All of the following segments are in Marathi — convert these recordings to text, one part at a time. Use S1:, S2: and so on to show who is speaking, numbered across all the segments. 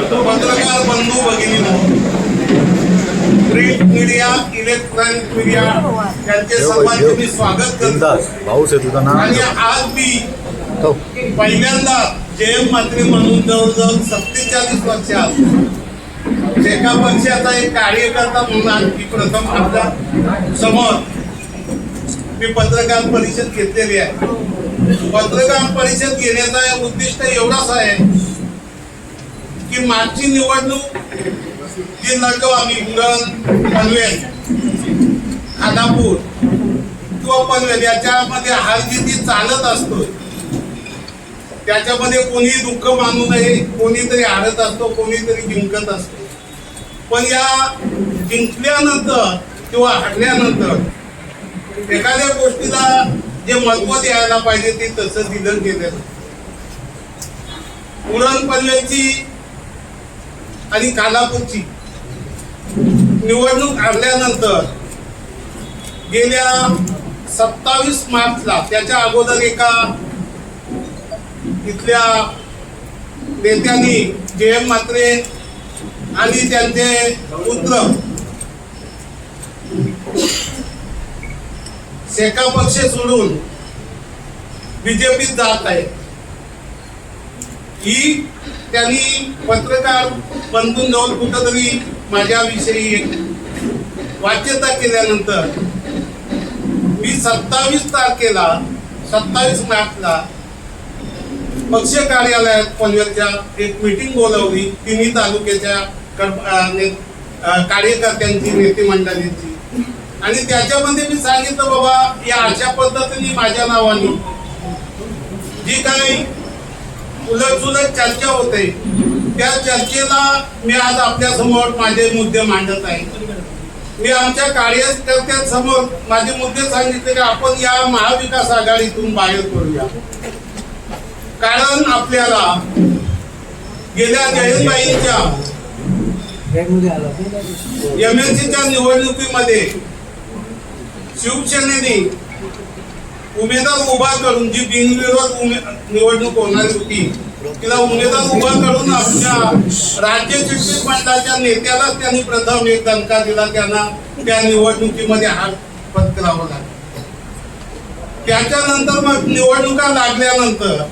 S1: पत्रकार बंधू भगिनी प्रिंट मीडिया इलेक्ट्रॉनिक मीडिया यांचे सर्वांचे मी स्वागत करतो आणि आज मी पहिल्यांदा जयम मंत्री म्हणून जवळजवळ सत्तेचाळीस वर्षात एका पक्षाचा एक कार्यकर्ता म्हणून मी प्रथम आपल्यासमोर मी पत्रकार परिषद घेतलेली आहे. पत्रकार परिषद घेण्याचा उद्दिष्ट एवढाच आहे की मागची निवडणूक जी लढलो आम्ही उरण पनवेल खानापूर किंवा पनवेल याच्यामध्ये हारजिती चालत असतो त्याच्यामध्ये कोणी दुःख मानू नये कोणीतरी हारत असतो कोणीतरी जिंकत असतो. पण या जिंकल्यानंतर किंवा हरल्यानंतर एखाद्या गोष्टीला जे महत्त्व द्यायला पाहिजे ते तसं दिलं गेलं उरण पनवेलची आणि कालापूरची. निवडणूक आणल्यानंतर गेल्या सत्तावीस मार्चला त्याच्या अगोदर एका इथल्या नेत्यांनी जे एम म्हात्रे आणि त्यांचे पुत्र शेका पक्ष सोडून बीजेपीत जात आहे ही त्यांनी पत्रकार बंधून जाऊन कुठंतरी माझ्याविषयी वाच्यता केल्यानंतर मी सत्तावीस तारखेला सत्तावीस मार्चला पक्ष कार्यालयात पनवेलच्या एक मीटिंग बोलवली. तिन्ही तालुक्याच्या कार्यकर्त्यांची नेते मंडळींची आणि त्याच्यामध्ये मी सांगितलं बाबा या अशा पद्धतीने माझ्या नावाने जी काही उलट चर्चा होते. त्या चर्चेला मी आज आपल्यासमोर माझे मुद्दे मांडत आहे. मी आमच्या कार्यकर्त्यांसमोर माझे मुद्दे सांगितले की आपण या महाविकास आघाडीतून बाहेर पडूया. कारण आपल्याला गेल्या जयंतबाईंच्या एमएनसीच्या निवडणुकीमध्ये शिवसेनेने उमेदवार उभा करून जी बिनविरोध निवडणूक होणारी होती तिला उमेदवार उभा करून आमच्या राज्य शिक्षक मंडळाच्या नेत्याला त्यांनी प्रथम एक दणका दिला त्यांना त्या निवडणुकीमध्ये हात पत्करावा लागला त्याच्यानंतर मग निवडणुका लागल्यानंतर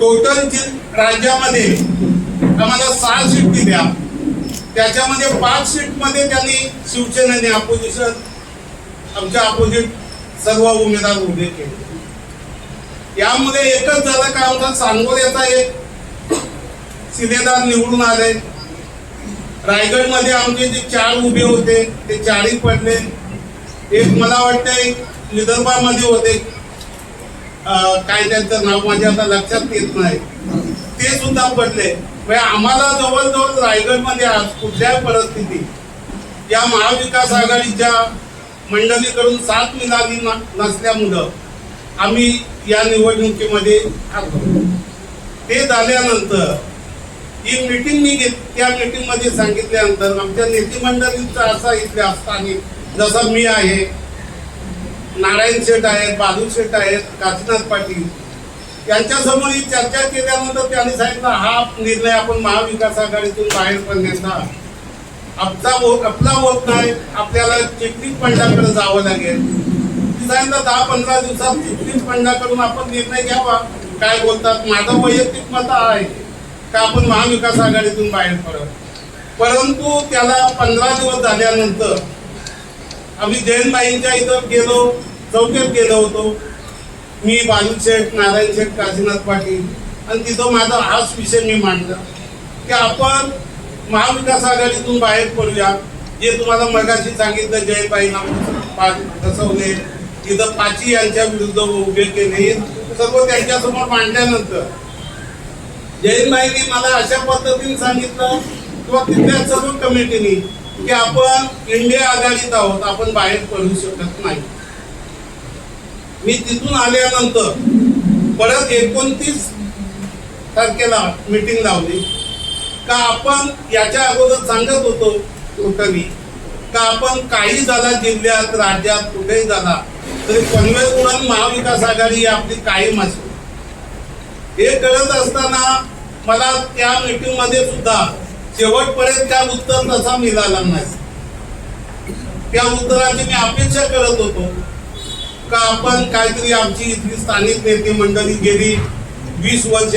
S1: टोटल राज्यामध्ये आम्हाला सहा सीट दिल्या. त्याच्यामध्ये पाच सीटमध्ये त्यांनी शिवसेनेने अपोजिशन आमच्या अपोजिट सर्व उमेदवार उभे केले. यामध्ये एकच झालं का आमचा सांगोल्याचा एक शिलेदार निवडून आले. रायगडमध्ये आमचे जे चार उभे होते ते चारही पडले. एक मला वाटतं विदर्भामध्ये होते. काय त्यांचं नाव माझ्या आता लक्षात येत नाही. ते सुद्धा पडले. म्हणजे आम्हाला जवळजवळ रायगडमध्ये आज कुठल्याही परिस्थितीत या महाविकास आघाडीच्या मंडळीकडून साथ मिळाली न- नसल्यामुळं आम्ही या निवडणुकीमध्ये आलो ते झाल्यानंतर ही मीटिंग मी घेत त्या मीटिंगमध्ये सांगितल्यानंतर आमच्या नेते मंडळींचा असा इथल्या असताना जसं मी आहे नारायण शेठ आहेत बाजू शेठ आहेत काशीनाथ पाटील यांच्यासमोर ही चर्चा केल्यानंतर त्यांनी सांगितलं हा निर्णय आपण महाविकास आघाडीतून बाहेर पडण्याचा आपला होत आपला होत नाही. आपल्याला चिटणीस पंडाकडे जावं लागेल. ती दहा पंधरा दिवसात चिटणीस पंडाकडून आपण निर्णय घ्यावा. काय बोलतात? माझं वैयक्तिक मत आहे का आपण महाविकास आघाडीतून बाहेर पडत परंतु त्याला पंधरा दिवस झाल्यानंतर आम्ही जयंतबाईंच्या इथं गेलो चौकेत गेलो होतो. मी बालू शेठ नारायण शेठ काशीनाथ पाटील. आणि तिथं माझा हाच विषय मी मांडला. की आपण महाविकास आघाडीतून बाहेर पडूया. जे तुम्हाला मगाशी सांगितलं जयबाई फसवले तिथं पाची यांच्या विरुद्ध उभे केले हे सर्व त्यांच्यासमोर मांडल्यानंतर जयबाईने मला अशा पद्धतीने सांगितलं किंवा तिथल्या सर्व कमिटीने की आपण इंडिया आघाडीत आहोत आपण बाहेर पडू शकत नाही. मी तिथून आल्यानंतर परत एकोणतीस तारखेला मीटिंग लावली. का आपण याच्या अगोदर सांगत होतो कुठंही का आपण काही झाला जिल्ह्यात राज्यात कुठेही झाला तरी पनवेल उरण महाविकास आघाडी ही आपली कायम असेल हे करत असताना मला त्या मीटिंगमध्ये सुद्धा शेवटपर्यंत त्या उत्तर तसा मिळाला नाही. त्या उत्तराची मी अपेक्षा करत होतो. का आपण काहीतरी आमची इथली स्थानिक नेते मंडळी गेली वीस वर्ष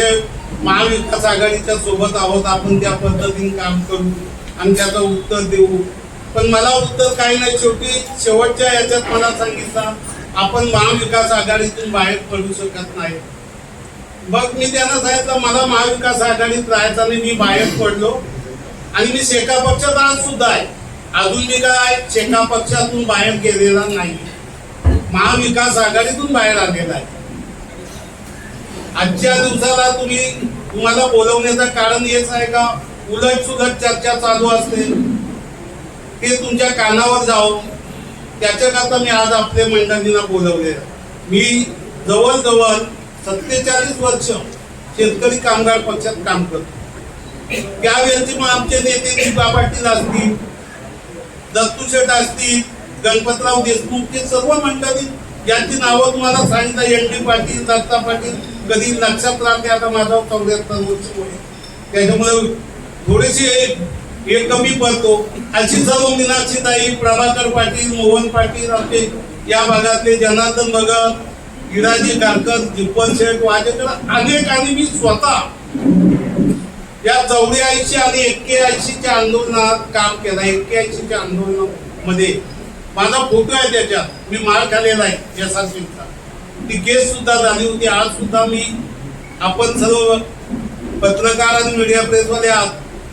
S1: महाविकास आघाडीच्या सोबत आहोत आपण त्या पद्धतीने काम करू आणि त्याचं उत्तर देऊ. पण मला उत्तर काही नाही शेवटी शेवटच्या याच्यात मला सांगितलं आपण महाविकास आघाडीतून बाहेर पडू शकत नाही. मग मी त्यांना सांगितलं मला महाविकास आघाडीत राहायचं नाही मी बाहेर पडलो. आणि मी शेका पक्षात आज सुद्धा आहे. अजून मी काय शेका पक्षातून बाहेर गेलेला नाही. महाविकास आघाडीतून बाहेर आलेला आहे. आजच्या दिवसाला तुम्ही तुम्हाला बोलवण्याचं कारण हेच आहे का? उलट सुलट चर्चा चालू असते. ते तुमच्या कानावर जाऊन त्याच्याकरता मी आज आपल्या मंडळींना बोलवले. मी जवळजवळ सत्तेचाळीस वर्ष शेतकरी कामगार पक्षात काम करतो. त्यावेळेचे मग आमचे नेते दीपा पाटील असतील दत्तू शेठ असतील गणपतराव देशमुख हे सर्व मंडळी यांची नावं तुम्हाला सांगितलं एन डी पाटील दत्ता पाटील कधी लक्षात राहते आता माझा चौऱ्याहत्तर वर्ष त्याच्यामुळे थोडेसे हे कमी पडतो. अशी सर्व मीनाक्षीताई प्रभाकर पाटील मोहन पाटील आमचे या भागातले जनार्दन भगत इराजी कारकर जिप्पन शेठ वाजेकर अनेक आणि मी स्वतः या चौऱ्याऐंशी आणि एक्क्याऐंशीच्या आंदोलनात काम केलं. एक्क्याऐंशीच्या आंदोलनामध्ये माझा फोटो आहे त्याच्यात. मी मार खालेला आहे या ती केस सुद्धा झाली होती. आज सुद्धा मी आपण सर्व पत्रकार आणि मीडिया प्रेसमध्ये आहात.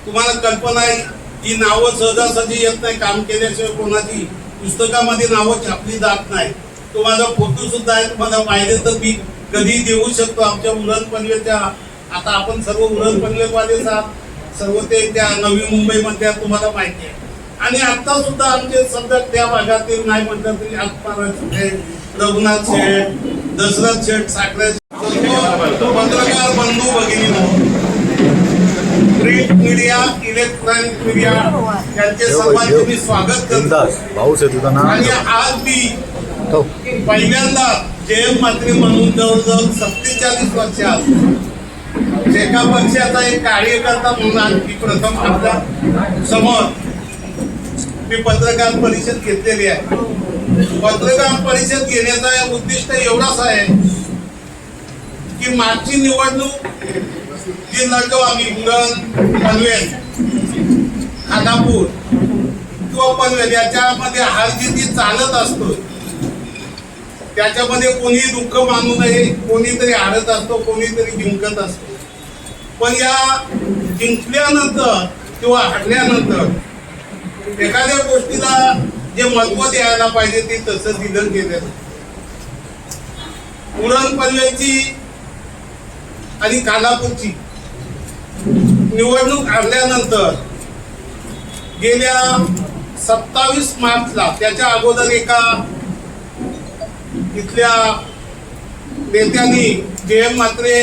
S1: तुम्हाला कल्पना आहे ही नावं सहजासहजी येत नाही काम केल्याशिवाय कोणाची पुस्तकामध्ये नावं छापली जात नाही. तो माझा फोटो सुद्धा आहे. तुम्हाला पाहिजे तर मी कधी देऊ शकतो. आमच्या उरण पनवेलच्या आता आपण सर्व उरण पनवेलवालेच आहात. सर्व ते त्या नवी मुंबईमध्ये तुम्हाला माहिती आहे. आणि आता सुद्धा आमचे समजा त्या भागातील नाही म्हटलं तरी आज रघुनाथ शेठ दशरथ शेठ साखरे पत्रकार बंधू भगिनी प्रिंट मीडिया इलेक्ट्रॉनिक मीडिया यांचे सर्वांचे मी स्वागत करतो. आणि आज मी पहिल्यांदा जयंत मात्रे म्हणून जवळजवळ सत्तेचाळीस वर्षात एका पक्षाचा एक कार्यकर्ता म्हणून मी प्रथम आपल्यासमोर मी पत्रकार परिषद घेतलेली आहे. पत्रकार परिषद घेण्याचा उद्दिष्ट एवढाच आहे की मागची निवडणूक जी लढलो आम्ही उरण पनवेल खानापूर किंवा पनवेल याच्यामध्ये हारजिती चालत असतो. त्याच्यामध्ये कोणी दुःख मानू नये कोणीतरी हारत असतो कोणीतरी जिंकत असतो. पण या जिंकल्यानंतर किंवा हरल्यानंतर एखाद्या गोष्टीला जे महत्त्व द्यायला पाहिजे ते तसं दिलं गेलं. उरण पनवेलची आणि कालापूरची निवडणूक आणल्यानंतर गेल्या सत्तावीस मार्चला त्याच्या अगोदर एका इथल्या नेत्यांनी जे एम म्हात्रे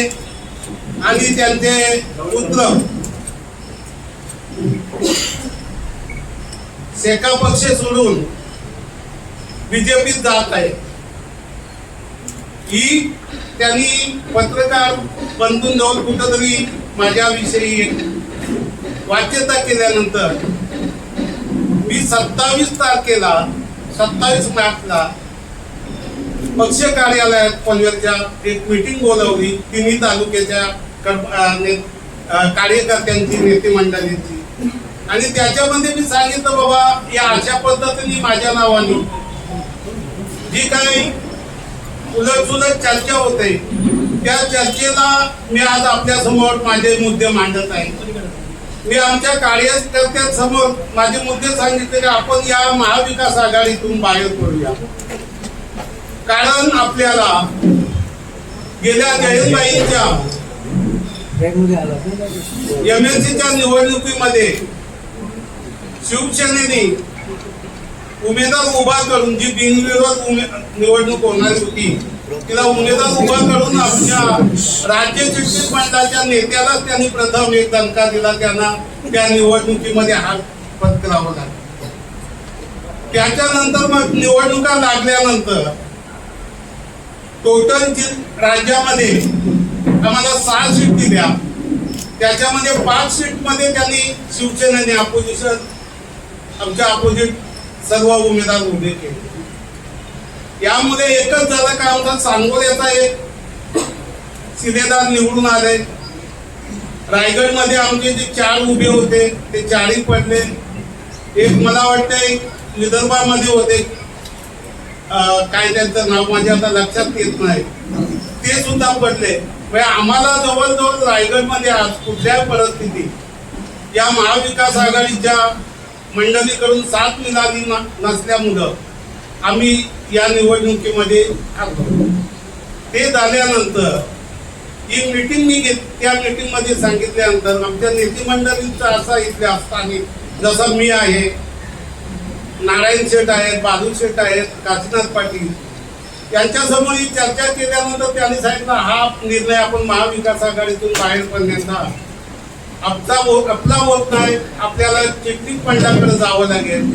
S1: आणि त्यांचे पुत्र सेका पक्ष सोडून बीजेपीत जात आहे. ही त्यांनी पत्रकार बंधून जाऊन कुठंतरी माझ्याविषयी वाच्यता केल्यानंतर मी सत्तावीस तारखेला सत्तावीस मार्चला पक्ष कार्यालयात पनवेलच्या एक मीटिंग बोलवली. तिन्ही तालुक्याच्या कार्यकर्त्यांची नेते मंडळींची. आणि त्याच्यामध्ये मी सांगितलं बाबा या अशा पद्धतीने माझ्या नावाने जी काही उलट सुलट चर्चा होते त्या चर्चेला मी आज आपल्यासमोर माझे मुद्दे मांडत आहे. मी आमच्या कार्यकर्त्यांसमोर माझे मुद्दे सांगितले की आपण या महाविकास आघाडीतून बाहेर पडूया. कारण आपल्याला गेल्या जयंतबाईंच्या एमएलसीच्या निवडणुकीमध्ये शिवसेनेने उमेदवार उभा करून जी बिनविरोध निवडणूक होणार होती तिला उमेदवार उभा करून आमच्या राज्य चिटणीस मंडळाच्या नेत्यालाच त्यांनी प्रथम एक दणका दिला त्यांना त्या निवडणुकीमध्ये हात पत्करावा लागला. त्याच्यानंतर मग निवडणुका लागल्यानंतर टोटल राज्यामध्ये आम्हाला सहा सीट दिल्या. त्याच्यामध्ये पाच सीटमध्ये त्यांनी शिवसेनेने अपोजिशन आमच्या अपोजिट सर्व उमेदवार उभे केले. यामध्ये एकच झालं का आमचा सांगोल्याचा एक. सिनेदार निवडून आले. रायगडमध्ये आमचे जे चार उभे होते ते चारही पडले. एक मला वाटते विदर्भामध्ये होते. काय त्यांचं नाव माझ्या आता लक्षात येत नाही. ते सुद्धा पडले. म्हणजे आम्हाला जवळजवळ रायगडमध्ये आज कुठल्याही परिस्थितीत या महाविकास आघाडीच्या मंडळीकडून साथ मिळाली न- नसल्यामुळं आम्ही या निवडणुकीमध्ये आलो. ते झाल्यानंतर ही मीटिंग मी घेत त्या मीटिंगमध्ये सांगितल्यानंतर आमच्या नेते मंडळींचा असा इथले असताना जसं मी आहे नारायण शेठ आहेत बाजू शेठ आहेत काशीनाथ पाटील यांच्यासमोर ही चर्चा केल्यानंतर त्यांनी सांगितलं हा निर्णय आपण महाविकास आघाडीतून बाहेर पडण्याचा आपला होत आपला होत नाही आपल्याला चिटणीस पंडाकडे जावं लागेल.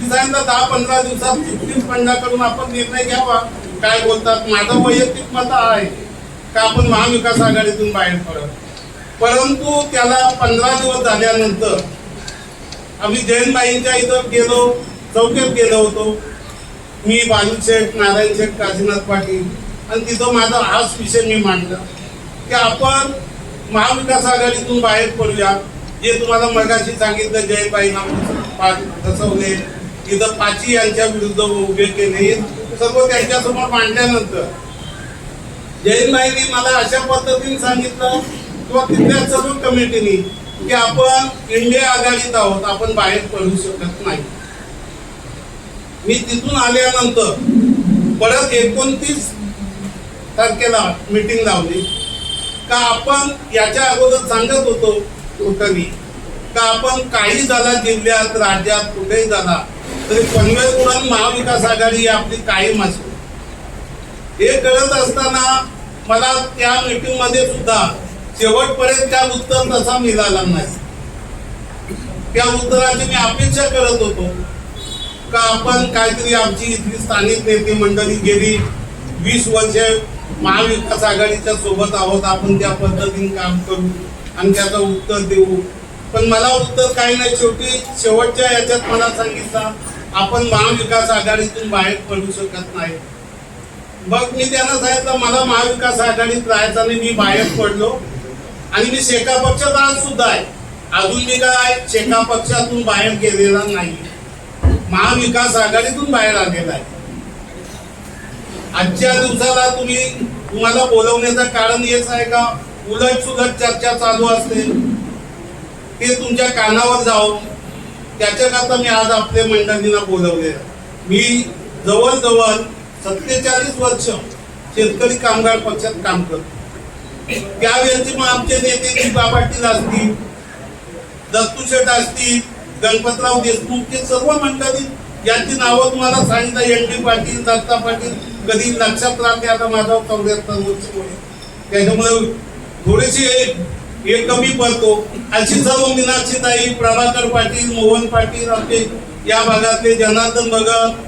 S1: ती दहा पंधरा दिवसात चिटणीस पंडाकडून आपण निर्णय घ्यावा. काय बोलतात? माझं वैयक्तिक मत आहे का आपण महाविकास आघाडीतून बाहेर पडत परंतु त्याला पंधरा दिवस झाल्यानंतर आम्ही जयंतबाईंच्या इथं गेलो चौकीत गेलो होतो. मी बाजू शेठ नारायण शेठ काशीनाथ पाटील. आणि तिथं माझा हाच विषय मी मांडला. की आपण महाविकास आघाडीतून बाहेर पडूया. जे तुम्हाला मगाशी सांगितलं जयबाई पाच फसवले तिथं पाची यांच्या विरुद्ध उभे केले. हे सर्व त्यांच्यासमोर मांडल्यानंतर जयबाईने मला अशा पद्धतीने सांगितलं किंवा तिथल्या सर्व कमिटीनी की आपण इंडिया आघाडीत आहोत आपण बाहेर पडू शकत नाही. मी तिथून आल्यानंतर परत एकोणतीस तारखेला मीटिंग लावली. का आपण याच्या अगोदर सांगत होतो कवी का आपण काही झाला जिल्ह्यात राज्यात कुठेही झाला तरी पनवेल उडण महाविकास आघाडी ही आपली कायम असेल हे कळत असताना मला त्या मीटिंगमध्ये सुद्धा शेवटपर्यंत त्या उत्तर तसा मिळाला नाही. त्या उत्तराची मी अपेक्षा करत होतो. का आपण काहीतरी आमची इथली स्थानिक नेते मंडळी गेली वीस वर्ष महाविकास आघाडीच्या सोबत आहोत आपण त्या पद्धतीने काम करू आणि त्याचं उत्तर देऊ. पण मला उत्तर काही नाही. शेवटी शेवटच्या याच्यात मला सांगितलं आपण महाविकास आघाडीतून बाहेर पडू शकत नाही. मग मी त्यांना सांगितलं मला महाविकास आघाडीत राहायचं आणि मी बाहेर पडलो. आणि मी शेका पक्षात आज सुद्धा आहे. अजून मी काय शेका पक्षातून बाहेर गेलेला नाही. महाविकास आघाडीतून बाहेर आलेला आहे. आजच्या दिवसाला तुम्ही तुम्हाला बोलवण्याचं कारण हेच आहे का? उलट सुलट चर्चा चालू असते. ते तुमच्या कानावर जाऊन त्याच्याकरता मी आज आपल्या मंडळींना बोलवले. मी जवळजवळ सत्तेचाळीस वर्ष शेतकरी कामगार पक्षात काम करतो. त्यावेळेचे मग आमचे नेते दीपा पाटील असतील दत्तू शेठ असतील गणपतराव देशमुख हे सर्व मंडळी यांची नावं तुम्हाला सांगितलं एन डी पाटील दत्ता पाटील कधी लक्षात राहते आता माझा चौऱ्याहत्तर त्याच्यामुळे थोडेसे हे कमी पडतो. अशी सर्व मीनाक्षीताई प्रभाकर पाटील मोहन पाटील आपले या भागातले जनार्दन भगत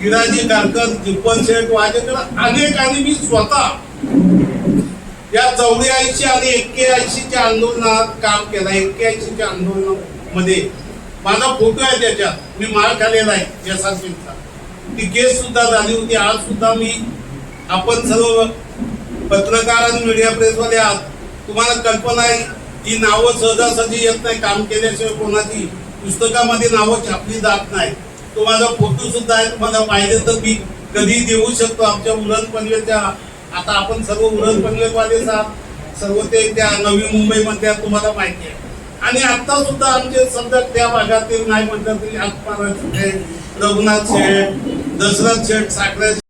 S1: हिराजी कारकर जिप्पन शेठ वाजेकर अनेक आणि मी स्वतः या चौऱ्याऐंशी आणि एक्क्याऐंशीच्या आंदोलनात काम केलं. एक्क्याऐंशीच्या आंदोलनामध्ये माझा फोटो आहे त्याच्यात. मी माळ खालेला आहे यशस्वीचा ती केस सुद्धा झाली होती आज सुद्धा मी आपण सर्व पत्रकार आणि मीडिया प्रेसवाले आहात. तुम्हाला कल्पना आहे ही नावं सहजासहजी येत नाही काम केल्याशिवाय कोणाची पुस्तकामध्ये नावं छापली जात नाही. तो माझा फोटो सुद्धा आहे तुम्हाला पाहिजे तर मी कधी देऊ शकतो आमच्या उरण पनवेलच्या आता आपण सर्व उरण पनवेलवालेच आहात. सर्व ते त्या नवी मुंबईमधल्या तुम्हाला माहिती आहे. आणि आता सुद्धा आमचे समजा त्या भागातील नाही म्हटलं तरी आत्माराज शेठ रघुनाथ शेठ दशरथ शेठ साखरे